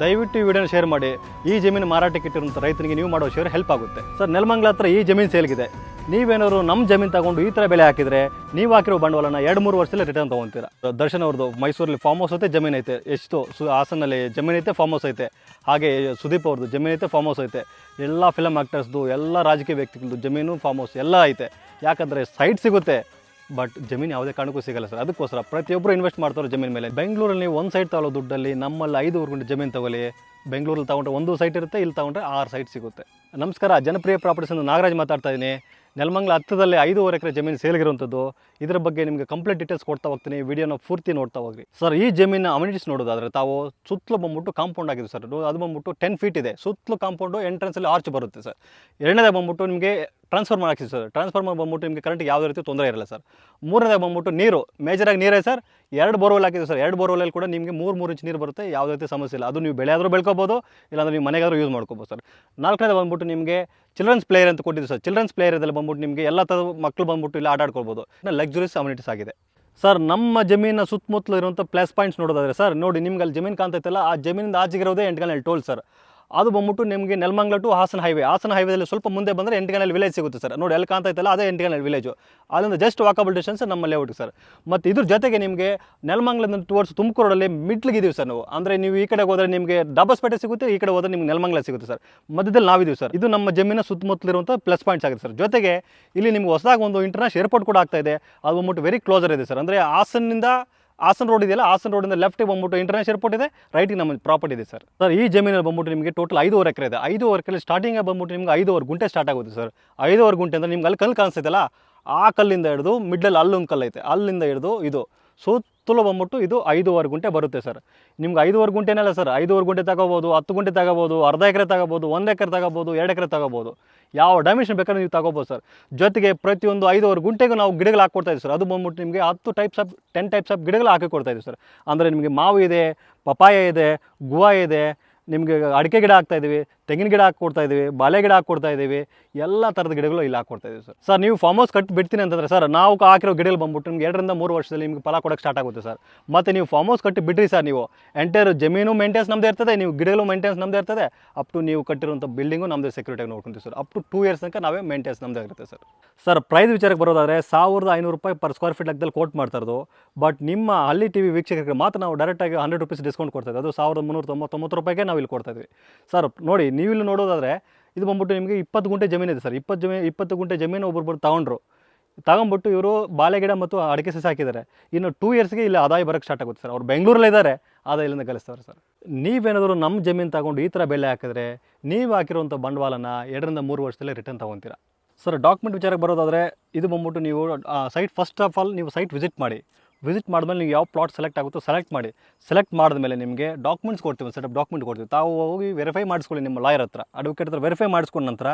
ದಯವಿಟ್ಟು ಈ ವಿಡಿಯೋನ ಶೇರ್ ಮಾಡಿ. ಈ ಜಮೀನು ಮಾರಾಟಕ್ಕೆ ಇಟ್ಟಿರುವಂಥ ರೈತನಿಗೆ ನೀವು ಮಾಡೋ ಶೇರ್ ಹೆಲ್ಪ್ ಆಗುತ್ತೆ. ಸರ್, ನೆಲಮಂಗ್ಲ ಹತ್ರ ಈ ಜಮೀನು ಸೇಲ್ಗಿದೆ. ನೀವೇನಾದ್ರು ನಮ್ಮ ಜಮೀನು ತಗೊಂಡು ಈ ಥರ ಬೆಲೆ ಹಾಕಿದರೆ ನೀವು ಹಾಕಿರೋ ಬಂಡವಾಳನ ಎರಡು, ಮೂರು ವರ್ಷದಲ್ಲಿ ರಿಟರ್ನ್ ತೊಗೊತೀರಾ? ದರ್ಶನ್ ಅವ್ರದ್ದು ಮೈಸೂರಲ್ಲಿ ಫಾರ್ಮ್ ಹೌಸ್ ಐತೆ, ಜಮೀನು ಐತೆ. ಎಷ್ಟು ಸು, ಹಾಸನಲ್ಲಿ ಜಮೀನು ಐತೆ ಫಾರ್ಮ್ ಹೌಸ್ ಐತೆ. ಹಾಗೆ ಸುದೀಪ್ ಅವ್ರದ್ದು ಜಮೀನು ಐತೆ ಫಾರ್ಮ್ ಹೌಸ್ ಐತೆ. ಎಲ್ಲ ಫಿಲಮ್ ಆ್ಯಕ್ಟರ್ಸ್ದು ಎಲ್ಲ ರಾಜಕೀಯ ವ್ಯಕ್ತಿಗಳದ್ದು ಜಮೀನು ಫಾರ್ಮ್ ಹೌಸ್ ಎಲ್ಲ ಐತೆ. ಯಾಕಂದರೆ ಸೈಟ್ ಸಿಗುತ್ತೆ. ಬಟ್ ಜಮೀನು ಯಾವುದೇ ಕಾರಣಕ್ಕೂ ಸಿಗಲ್ಲ ಸರ್. ಅದಕ್ಕೋಸ್ಕರ ಪ್ರತಿಯೊಬ್ಬರು ಇನ್ವೆಸ್ಟ್ ಮಾಡ್ತಾರೆ ಜಮೀನು ಮೇಲೆ. ಬೆಂಗಳೂರಲ್ಲಿ ಒಂದು ಸೈಟ್ ತಗೊಳ್ಳೋ ದುಡ್ಡಲ್ಲಿ ನಮ್ಮಲ್ಲಿ ಐದು ಗುಂಟೆ ಜಮೀನು ತಗೊಳ್ಳಿ. ಬೆಂಗಳೂರಲ್ಲಿ ತಗೊಂಡ್ರೆ ಒಂದು ಸೈಟ್ ಇರುತ್ತೆ, ಇಲ್ಲಿ ತಗೊಂಡ್ರೆ ಆರು ಸೈಟ್ ಸಿಗುತ್ತೆ. ನಮಸ್ಕಾರ, ಜನಪ್ರಿಯ ಪ್ರಾಪರ್ಟೀಸ್ ಅಂತ ನಾಗರಾಜ್ ಮಾತಾಡ್ತಾ ಇದ್ದೀನಿ ನೆಲಮಂಗ್ಲ ಹತ್ತದಲ್ಲಿ ಐದೂವರೆ ಎಕರೆ ಜಮೀನು ಸೇಲ್ಗಿರುವಂಥದ್ದು ಇದರ ಬಗ್ಗೆ ನಿಮಗೆ ಕಂಪ್ಲೀಟ್ ಡೀಟೇಲ್ಸ್ ಕೊಡ್ತಾ ಹೋಗ್ತೀನಿ. ವಿಡಿಯೋನ ಪೂರ್ತಿ ನೋಡ್ತಾ ಹೋಗ್ರಿ. ಸರ್, ಈ ಜಮೀನ ಅಮ್ಯುನಿಟೀಸ್ ನೋಡೋದಾದ್ರೆ ತಾವು ಸುತ್ತಲೂ ಬಂದ್ಬಿಟ್ಟು ಕಾಂಪೌಂಡ್ ಆಗಿದೆ ಸರ್. ಅದು ಬಂದ್ಬಿಟ್ಟು ಟೆನ್ ಫೀಟ್ ಇದೆ. ಸುತ್ತಲೂ ಕಾಂಪೌಂಡು ಎಂಟ್ರೆನ್ಸಲ್ಲಿ ಆರ್ಚ್ ಬರುತ್ತೆ ಸರ್. ಎರಡನೇದಾಗ ಬಂದ್ಬಿಟ್ಟು ನಿಮಗೆ ಟ್ರಾನ್ಸ್ಫರ್ ಹಾಕಿ ಸರ್ ಟ್ರಾನ್ಸ್ಫಾರ್ಮರ್ ಬಂದ್ಬಿಟ್ಟು ನಿಮಗೆ ಕರೆಂಟ್ ಯಾವುದೇ ರೀತಿ ತೊಂದರೆ ಇರಲ್ಲ ಸರ್ ಮೂರನೇದಾಗ ಬಂದ್ಬಿಟ್ಟು ನೀರು. ಮೇಜರಾಗಿ ನೀರೇ ಸರ್ ಎರಡು ಬೋರ್ವೆಲ್ ಹಾಕಿದೆ ಸರ್ ಎರಡು ಬೋರ್ವೆಲ್ ಕೂಡ ನಿಮಗೆ ಮೂರು ಮೂರು ಇಂಚ್ ನೀರು ಬರುತ್ತೆ. ಯಾವುದೇ ರೀತಿ ಸಮಸ್ಯೆ ಇಲ್ಲ. ಅದು ನೀವು ಬೆಳೆ ಬೆಳ್ಕೋಬೋದು, ಇಲ್ಲಾಂದ್ರೆ ನೀವು ಮನೆಗಾದರೂ ಯೂಸ್ ಮಾಡ್ಕೋಬೋದು ಸರ್ ನಾಲ್ಕನೇದು ಬಂದ್ಬಿಟ್ಟು ನಿಮಗೆ ಚಿಲ್ಡ್ರನ್ಸ್ ಪ್ಲೇಯರ್ ಅಂತ ಕೊಟ್ಟಿದ್ದು ಸರ್ ಚಿಲ್ಡ್ರನ್ಸ್ ಪ್ಲೇಯರ್ ಇದರಲ್ಲಿ ಬಂದ್ಬಿಟ್ಟು ನಿಮಗೆ ಎಲ್ಲ ಥರದ ಮಕ್ಕಳು ಬಂದ್ಬಿಟ್ಟು ಇಲ್ಲಿ ಆಟ ಆಡ್ಕೊಳ್ಬೋದು. ಲಕ್ಸುರಿ ಅಮ್ಯುನಿಟೀಸ್ ಆಗಿದೆ. ಸರ್ ನಮ್ಮ ಜಮೀನ ಸುತ್ತಮುತ್ತಲು ಇರುವಂಥ ಪ್ಲಸ್ ಪಾಯಿಂಟ್ಸ್ ನೋಡೋದಾದ್ರೆ ಸರ್ ನೋಡಿ ನಿಮ್ಗೆ ಅಲ್ಲಿ ಜಮೀನು ಕಾಣ್ತೈತಲ್ಲ ಆ ಜಮೀನಿಂದ ಆಚೆಗಿರೋದೇ ಎಂಟು ಟೋಲ್ ಸರ್ ಅದು ಬಂದ್ಬಿಟ್ಟು ನಿಮಗೆ ನೆಲಮಂಗ್ಲ ಟು ಹಾಸನ ಹೈವೇ ಹಾಸನ ಹೈವೇದಲ್ಲಿ ಸ್ವಲ್ಪ ಮುಂದೆ ಬಂದರೆ ಎಂಟು ವಿಲೇಜ್ ಸಿಗುತ್ತೆ ಸರ್ ನೋಡಿ ಅಲ್ಲಿ ಇತ್ತಲ್ಲ ಅದೇ ಎಂಟು ವಿಲೇಜು ಅಲ್ಲಿಂದ ಜಸ್ಟ್ ವಾಕಬಲ್ ಡಿಸ್ಟೆನ್ಸ್ ನಮ್ಮ ಲೇಔಟ್ ಸರ್ ಮತ್ತು ಇದ್ರ ಜೊತೆಗೆ ನಿಮಗೆ ನೆಲಮಂಗ್ಲದಿಂದ ಟುವರ್ಡ್ಸ್ ತುಮಕೂರಲ್ಲಿ ಮಿಡ್ಲಿಗೆ ಇದೀವಿ ಸರ್ ನಾವು. ಅಂದರೆ ನೀವು ಈ ಕಡೆ ಹೋದರೆ ನಿಮಗೆ ಡಬ್ಬಸ್ಪೇಟೆ ಸಿಗುತ್ತೆ, ಈ ಕಡೆ ಹೋದರೆ ನಿಮ್ಗೆ ನೆಲಮಂಗ್ಲ ಸಿಗುತ್ತೆ ಸರ್ ಮಧ್ಯದಲ್ಲಿ ನಾವಿದ್ದೀವಿ ಸರ್ ಇದು ನಮ್ಮ ಜಮೀನ ಸುತ್ತಮುತ್ತಲಿರುವಂಥ ಪ್ಲಸ್ ಪಾಯಿಂಟ್ಸ್ ಆಗಿದೆ ಸರ್ ಜೊತೆಗೆ ಇಲ್ಲಿ ನಿಮ್ಗೆ ಹೊಸದಾಗಿ ಒಂದು ಇಂಟರ್ನ್ಯಾಷನಲ್ ಏರ್ಪೋರ್ಟ್ ಕೂಡ ಆಗ್ತಾ ಇದೆ. ಅದು ಬಂದ್ಬಿಟ್ಟು ವೆರಿ ಕ್ಲೋಸರ್ ಇದೆ ಸರ್ ಅಂದರೆ ಹಾಸನ್ನಿಂದ ಹಾಸನ್ ರೋಡ್ ಇದೆಯಲ್ಲ, ಹಾಸನ ರೋಡಿಂದ ಲೆಫ್ಟಿಗೆ ಬಂದ್ಬಿಟ್ಟು ಇಂಟರ್ನ್ಯಾಷನಲ್ ಏರ್ಪೋರ್ಟ್ ಇದೆ ರೈಟಿಗೆ ನಮ್ಮ ಪ್ರಾಪರ್ಟಿ ಇದೆ ಸರ್. ಸರ್, ಈ ಜಮೀನಲ್ಲಿ ಬಂದ್ಬಿಟ್ಟು ನಿಮಗೆ ಟೋಟಲ್ ಐದೂವರೆ ಎಕರೆ ಇದೆ. ಐದೂವರೆ ಎಕರೆ ಸ್ಟಾರ್ಟಿಂಗ್ ಬಂದ್ಬಿಟ್ಟು ನಿಮ್ಗೆ ಐದೂವರೆ ಗುಂಟೆ ಸ್ಟಾರ್ಟ್ ಆಗುತ್ತೆ ಸರ್. ಐದೂವರೆ ಗುಂಟೆ ಅಂದರೆ ನಿಮ್ಗೆ ಅಲ್ಲಿ ಕಲ್ಲು ಕಾಣಿಸ್ತೈತಲ್ಲ, ಆ ಕಲ್ಲಿಂದ ಹಿಡಿದು ಮಿಡ್ಲಲ್ಲಿ ಅಲ್ಲೊಂದು ಕಲ್ಲು ಐತೆ. ಅಲ್ಲಿಂದ ಹಿಡಿದು ಇದು ಸುತ್ತಲೂ ಬಂದ್ಬಿಟ್ಟು ಇದು ಐದೂವರೆ ಗುಂಟೆ ಬರುತ್ತೆ ಸರ್ ನಿಮ್ಗೆ ಐದೂವರೆ ಗುಂಟೆನಲ್ಲ ಸರ್ ಐದೂವರೆ ಗುಂಟೆ ತಗೋಬೋದು, ಹತ್ತು ಗುಂಟೆ ತಗೋಬೋದು, ಅರ್ಧ ಎಕರೆ ತಗೋಬೋದು, ಒಂದು ಎಕರೆ ತಗೋಬೋದು, ಎರಡು ಎಕರೆ ತಗೋಬೋದು. ಯಾವ ಡೈಮೆನ್ಷನ್ ಬೇಕಾದ್ರೆ ನೀವು ತಗೋಬೋದು ಸರ್ ಜೊತೆಗೆ ಪ್ರತಿಯೊಂದು ಐದೂವರೆ ಗುಂಟೆಗೂ ನಾವು ಗಿಡಗಳು ಹಾಕ್ಕೊಡ್ತಾ ಇದ್ದೀವಿ ಸರ್ ಅದು ಬಂದ್ಬಿಟ್ಟು ನಿಮಗೆ ಹತ್ತು types of ten types of ಗಿಡಗಳು ಹಾಕಿ ಕೊಡ್ತಾ ಇದ್ದೀವಿ ಸರ್ ಅಂದರೆ ನಿಮಗೆ ಮಾವು ಇದೆ ಪಪಾಯ ಇದೆ ಗುವಾ ಇದೆ ನಿಮಗೆ ಅಡಿಕೆ ಗಿಡ ಹಾಕ್ತಾ ಇದ್ದೀವಿ, ತೆಂಗಿನ ಗಿಡ ಹಾಕ್ಕೊಡ್ತಾ ಇದ್ದೀವಿ, ಬಾಳೆ ಗಿಡ ಹಾಕ್ಕೊಡ್ತಾ ಇದ್ದೀವಿ, ಎಲ್ಲ ಥರದ ಗಿಡಗಳು ಇಲ್ಲಿ ಹಾಕ್ಕೊಡ್ತಾ ಇದ್ದೀವಿ ಸರ್. ಸರ್, ನೀವು ಫಾರ್ಮ್ ಹೌಸ್ ಕಟ್ಟಿ ಬಿಡ್ತೀನಿ ಅಂತಂದರೆ ಸರ್, ನಾವು ಹಾಕಿರೋ ಗಿಡಗಳು ಬಂದ್ಬಿಟ್ಟು ನಿಮ್ಗೆ ಎರಡರಿಂದ ಮೂರು ವರ್ಷದಲ್ಲಿ ನಿಮಗೆ ಫಲ ಕೊಡೋಕ್ಕೆ ಸ್ಟಾರ್ಟ್ ಆಗುತ್ತೆ ಸರ್. ಮತ್ತು ನೀವು ಫಾರ್ಮ್ ಹೌಸ್ ಕಟ್ಟಿ ಬಿಡ್ರಿ ಸರ್ ನೀವು. ಎಂಟೈರ್ ಜಮೀನು ಮೇಂಟೆನ್ಸ್ ನಮ್ಮದೇ ಇರ್ತದೆ, ನೀವು ಗಿಡಗಳು ಮೇಂಟೆನ್ಸ್ ನಮ್ಮದೇ ಇರ್ತದೆ ಅಪ್ ಟು ನೀವು ಕಟ್ಟಿರುವಂಥ ಬಿಲ್ಡಿಂಗು ನಮ್ಮದೇ ಸೆಕ್ಯೂರಿಟಿಯಾಗಿ ನೋಡ್ಕೊಂತೀವಿ sir. Up to two years ತನಕ ನಾವೇ ಮೇಂಟೆನ್ಸ್ ನಮ್ಮದೇ ಇರುತ್ತೆ ಸರ್. ಸರ್ ಪ್ರೈಸ್ ವಿಚಾರಕ್ಕೆ ಬರೋದಾದರೆ ಸಾವಿರದ ಐನೂರು ರೂಪಾಯಿ ಪರ್ ಸ್ಕ್ವೇರ್ ಫೀಟ್ ಲೆಕ್ಕದಲ್ಲಿ ಕೋಟ್ ಮಾಡ್ತಾ ಬಟ್ ನಿಮ್ಮ ಹಳ್ಳಿ ಟಿ ವಿ ವೀಕ್ಷಕರಿಗೆ ಮಾತ್ರ ನಾವು ಡೈರೆಕ್ಟಾಗಿ ಹಂಡ್ರೆಡ್ ರುಪೀಸ್ ಡಿಸ್ಕೌಂಟ್ ಕೊಡ್ತಾ ಅದು ಸಾವಿರದ ಮುನ್ನೂರ ತೊಂಬತ್ತೊಂಬತ್ತು ರೂಪಾಯಿಗೆ ನಾವು ಇಲ್ಲಿ ಕೊಡ್ತಾ ಇದ್ವಿ. ಸರ್, ನೋಡಿ, ನೀವು ಇಲ್ಲಿ ನೋಡೋದಾದರೆ, ಇದು ಬಂದ್ಬಿಟ್ಟು ನಿಮಗೆ ಇಪ್ಪತ್ತು ಗುಂಟೆ ಜಮೀನು ಇದೆ ಸರ್. ಇಪ್ಪತ್ತು ಜಮೀನು ಇಪ್ಪತ್ತು ಗುಂಟೆ ಜಮೀನು ಒಬ್ಬೊಬ್ಬರು ತಗೊಂಡ್ರು. ತಗೊಂಡ್ಬಿಟ್ಟು ಇವರು ಬಾಳೆಗಿಡ ಮತ್ತು ಅಡಿಕೆ ಸಸಿ ಹಾಕಿದ್ದಾರೆ. ಇನ್ನು ಟೂ ಇಯರ್ಸ್ಗೆ ಇಲ್ಲಿ ಆದಾಯ ಬರೋಕ್ಕೆ ಸ್ಟಾರ್ಟ್ ಆಗುತ್ತೆ ಸರ್. ಅವ್ರು ಬೆಂಗಳೂರಲ್ಲೇ ಇದ್ದಾರೆ. ಆದಾಯ ಇಲ್ಲಿಂದ ಗಳಿಸ್ತಾರೆ ಸರ್. ನೀವೇನಾದರೂ ನಮ್ಮ ಜಮೀನು ತಗೊಂಡು ಈ ಥರ ಬೆಲೆ ಹಾಕಿದ್ರೆ, ನೀವು ಹಾಕಿರುವಂಥ ಬಂಡವಾಳನ ಎರಡರಿಂದ ಮೂರು ವರ್ಷದಲ್ಲೇ ರಿಟರ್ನ್ ತೊಗೊತೀರಾ? ಸರ್ ಡಾಕ್ಯುಮೆಂಟ್ ವಿಚಾರಕ್ಕೆ ಬರೋದಾದರೆ, ಇದು ಬಂದ್ಬಿಟ್ಟು ನೀವು ಸೈಟ್ ಫಸ್ಟ್ ಆಫ್ ಆಲ್ ನೀವು ಸೈಟ್ ವಿಸಿಟ್ ಮಾಡಿ. ವಿಸಿಟ್ ಮಾಡಿದ್ಮೇಲೆ ನೀವು ಯಾವ ಪ್ಲಾಟ್ ಸೆಲೆಕ್ಟ್ ಆಗುತ್ತೋ ಸೆಲೆಕ್ಟ್ ಮಾಡಿ. ಸೆಲೆಕ್ಟ್ ಮಾಡಿದ್ಮೇಲೆ ನಿಮಗೆ ಡಾಕ್ಯುಮೆಂಟ್ಸ್ ಕೊಡ್ತೀವಿ ಸೆಟ್ ಡಾಕ್ಯುಮೆಂಟ್ ಕೊಡ್ತೀವಿ. ತಾವು ಹೋಗಿ ವೆರಿಫೈ ಮಾಡಿಸ್ಕೊಳ್ಳಿ ನಿಮ್ಮ ಲಾಯರ್ ಹತ್ರ. ಅಡ್ವೊಕೇಟ್ ಹತ್ರ ವೆರಿಫೈ ಮಾಡಿಸ್ಕೊಂಡ ನಂತರ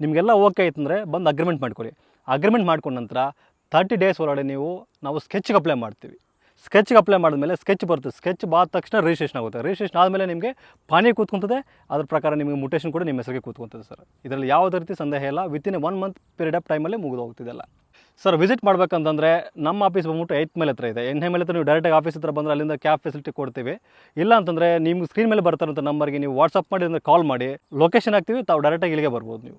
ನಿಮಗೆಲ್ಲ ಓಕೆ ಆಯ್ತಂದರೆ ಬಂದು ಅಗ್ರಿಮೆಂಟ್ ಮಾಡ್ಕೊಳ್ಳಿ. ಅಗ್ರಿಮೆಂಟ್ ಮಾಡ್ಕೊಂಡ ನಂತರ ತರ್ಟಿ ಡೇಸ್ ಒಳಗಡೆ ನೀವು, ನಾವು ಸ್ಕೆಚ್ಗೆ ಅಪ್ಲೈ ಮಾಡ್ತೀವಿ. ಸ್ಕೆಚ್ಗೆ ಅಪ್ಲೈ ಮಾಡಿದ್ಮೇಲೆ ಸ್ಕೆಚ್ ಬರುತ್ತೆ. ಸ್ಕೆಚ್ ಬಾದ ತಕ್ಷಣ ರಿಜಿಸ್ಟ್ರೇಷನ್ ಆಗುತ್ತೆ. ರಿಜಿಸ್ಟ್ರೇಷನ್ ಆದಮೇಲೆ ನಿಮಗೆ ಪಾನಿ ಕೂತ್ಕೊಂತದೆ. ಅದ್ರ ಪ್ರಕಾರ ನಿಮಗೆ ಮುಟೇಷನ್ ಕೂಡ ನಿಮ್ಮ ಹೆಸರಿಗೆ ಕೂತ್ಕೊಂತದೆ ಸರ್ ಇದರಲ್ಲಿ ಯಾವುದೇ ರೀತಿ ಸಂದೇಹ ಇಲ್ಲ. Within one month period of ಟೈಮಲ್ಲಿ ಮುಗಿದು ಹೋಗ್ತಿದೆಲ್ಲ ಸರ್, ವಿಸಿಟ್ ಮಾಡ್ಬೇಕಂತಂದರೆ ನಮ್ಮ ಆಫೀಸ್ ಬಂದ್ಬಿಟ್ಟು ಏಯ್ತ್ ಮೇಲೆ ಹತ್ರ ಇದೆ. ಎಣ್ಣೆ ಮೇಲೆ ಹತ್ರ ನೀವು ಡೈರೆಕ್ಟಾಗಿ ಆಫೀಸ್ ಹತ್ರ ಬಂದರೆ ಅಲ್ಲಿಂದ ಕ್ಯಾಬ್ ಫೆಸಿಲಿಟಿ ಕೊಡ್ತೀವಿ. ಇಲ್ಲ ಅಂತಂದರೆ ನಿಮ್ಗೆ ಸ್ಕ್ರೀನ್ ಮೇಲೆ ಬರ್ತಾರಂಥ ನಂಬರ್ಗೆ ನೀವು ವಾಟ್ಸಪ್ ಮಾಡಿ ಅಂದರೆ ಕಾಲ್ ಮಾಡಿ. ಲೊಕೇಶನ್ ಹಾಕ್ತೀವಿ, ತಾವು ಡೈರೆಕ್ಟಾಗಿ ಇಲ್ಲಿಗೆ ಬರ್ಬೋದು ನೀವು.